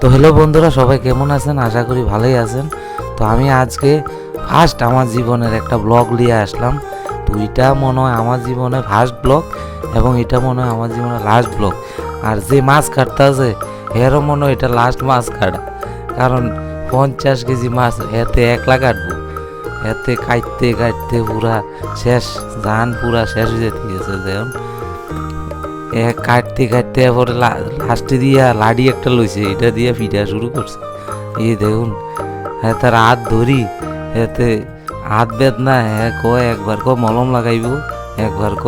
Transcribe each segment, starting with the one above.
তো হ্যালো বন্ধুরা, সবাই কেমন আছেন? আশা করি ভালোই আছেন। তো আমি আজকে ফার্স্ট আমার জীবনের একটা ব্লগ নিয়ে আসলাম। তো এটা মনে হয় আমার জীবনে ফার্স্ট ব্লগ এবং এটা মনে হয় আমার জীবনে লাস্ট ব্লগ আর যে মাছ কাটতে আছে, এরও মনে হয় এটা লাস্ট মাছ কাটা কারণ পঞ্চাশ কেজি মাছ এতে একলা কাটবো। এতে কাটতে কাটতে পুরা শেষ, ধান পুরা শেষ হয়ে যেতে গেছে যেমন কাটতে কাটতে পরে লাস্টে দিয়া লাডি একটা লইছে, এটা দিয়ে পিঠা শুরু করছে। এই দেখুন হ্যাঁ তার হাত ধরি, এতে হাত বেদ না হ্যাঁ কয় একবার ক মলম লাগাইব, একবার ক,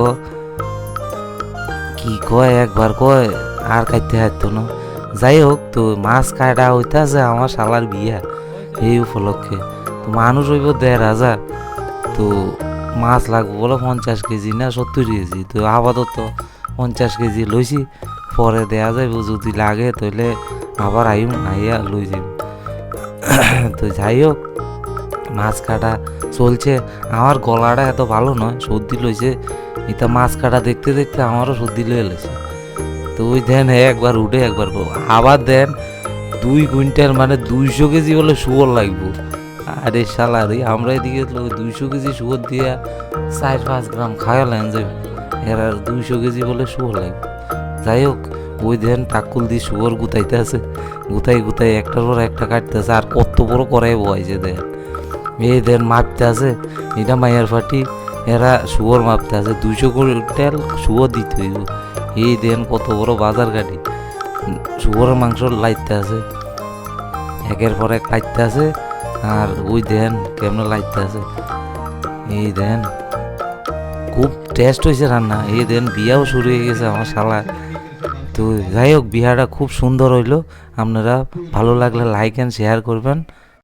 কি কয় একবার কয় আর কাটতে হাঁটতো না। যাই হোক, তো মাছ কাটা হইতাছে আমার শালার বিয়া এই উপলক্ষে। তো মানুষ হইব দেড় হাজার, তো মাছ লাগবো বলে পঞ্চাশ কেজি না সত্তর কেজি, তো আপাতত পঞ্চাশ কেজি লইছি পরে দেয়া যাইব, যদি লাগে তাহলে আবার আইম, আইয়া লই যাইব তো যাই হোক মাছ কাটা চলছে। আমার গলাটা এত ভালো নয়, সর্দি লইছে। এটা মাছ কাটা দেখতে দেখতে আমারও সর্দি লয়ে লেছে তো ওই দেন একবার উঠে একবার আবার দেন, দুই কুইন্টাল মানে দুইশো কেজি বলে শুয়োর লাগবো। আরে সালারি আমরা এদিকে দুইশো কেজি শুয়োর দিয়া চার পাঁচ গ্রাম খাওয়ালেন যাবে এর আর দুইশো কেজি বলে শুয়োর লাগবে যাই হোক, ওই দেন টাকুল দিয়ে শুয়োর গুতাইতে আছে। গুতাই গুতাই একটার পর একটা কাটতেছে আর কত বড় করাই বয়ছে দেন এই দেন মাপতে আছে, এটা মাইয়ার ফাটি এরা শুয়োর মাপতে আছে। দুইশো কুইন্টাল শুয়োর দিতে হইব। এই দেন কত বড় বাজার গাড়ি। শুয়োরের মাংস লাইতে আছে। একের পর এক লাইতে আছে। আর ওই দেন কেমন লাইতে আছে। এই দেন খুব টেস্ট হয়েছে রান্না। এই দেন বিয়াও শুরু হয়ে গেছে আমার শালা তো যাই হোক, বিয়াটা খুব সুন্দর হইল। আপনারা ভালো লাগলে লাইক অ্যান্ড শেয়ার করবেন।